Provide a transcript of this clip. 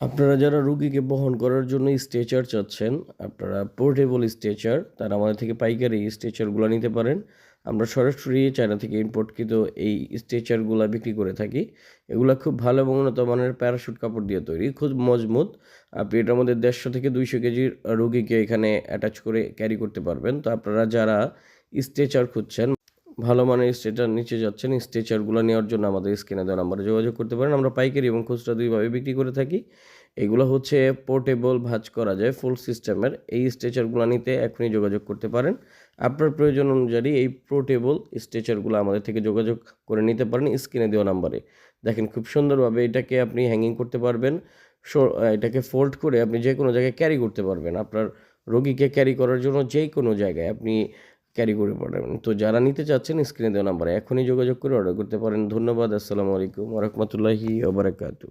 আপনারা যারা রুগীকে বহন করার জন্য স্ট্রেচার চাচ্ছেন, আপনারা পোর্টেবল স্ট্রেচার তারা আমাদের থেকে পাইকারি স্ট্রেচারগুলো নিতে পারেন। আমরা সরাসরি চায়না থেকে ইম্পোর্টকৃত এই স্ট্রেচারগুলো বিক্রি করে থাকি। এগুলো খুব ভালো এবং উন্নত মানের প্যারাশুট কাপড় দিয়ে তৈরি, খুব মজবুত। আপনি এটার মধ্যে দেড়শো থেকে দুইশো কেজির রুগীকে এখানে অ্যাটাচ করে ক্যারি করতে পারবেন। তো আপনারা যারা স্ট্রেচার খুঁজছেন ভালো মানের স্ট্রেচার নিচে যাচ্ছেন স্ট্রেচারগুলো নেওয়ার জন্য আমাদের স্ক্রিনে দেওয়া নাম্বারে যোগাযোগ করতে পারেন। আমরা পাইকারি এবং খুচরা দুইভাবে বিক্রি করে থাকি। এগুলো হচ্ছে পোর্টেবল ভাঁজ করা যায় ফুল সিস্টেমের এই স্ট্রেচারগুলো নিতে এখনই যোগাযোগ করতে পারেন। আপনার প্রয়োজন অনুযায়ী এই পোর্টেবল স্ট্রেচারগুলো আমাদের থেকে যোগাযোগ করে নিতে পারেন স্ক্রিনে দেওয়া নাম্বারে। দেখেন খুব সুন্দরভাবে এটাকে আপনি হ্যাঙ্গিং করতে পারবেন। এটাকে ফোল্ড করে আপনি যে কোনো জায়গায় ক্যারি করতে পারবেন। আপনার রোগীকে ক্যারি করার জন্য যে কোনো জায়গায় আপনি ক্যারি করে পাঠাবেন তো যারা নিতে চাচ্ছেন, স্ক্রিনে দেওয়া নাম্বারে এখনই যোগাযোগ করে অর্ডার করতে পারেন। ধন্যবাদ, আসসালামু আলাইকুম রহমতুল্লাহি ওবরাকাতু